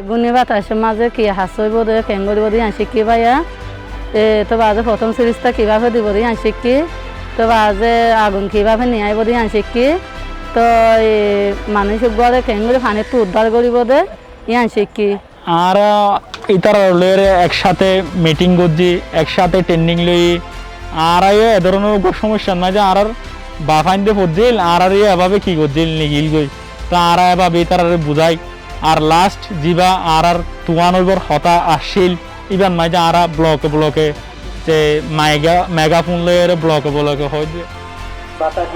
বুনি বাতাসের মাঝে কি হাসইব দে ফেঙ্গরিব দিয়ে শিখি ভাইয়া এ, তো বাজে প্রথম সিরিজটা কীভাবে দিব দিয়ে শিখি তো বাজে আগুন কীভাবে নিয়ে আইব দিয়ে শিখি তো মানুষ গড়ে ফেঙ্গরি পানিতে উদ্ধার করিব দে ইয়ান শিখি আর ইতার লয়ের একসাথে মিটিং করছি একসাথে ট্রেনিং লই আর এ ধরনের সমস্যা না যে আর বাফাইন দিয়ে পড়ছিল আর এভাবে কি করছিল নিগিল গই তা আর এভাবে তার বুঝাই আর লাস্ট যিবা আর আর তুয়ান ওইবার হতা আসছিল ইবান মাঝে আর ব্লকে ব্লকে যে মেগা মেগাফোন লয়ের ব্লকে ব্লকে হয় যে। বাতাস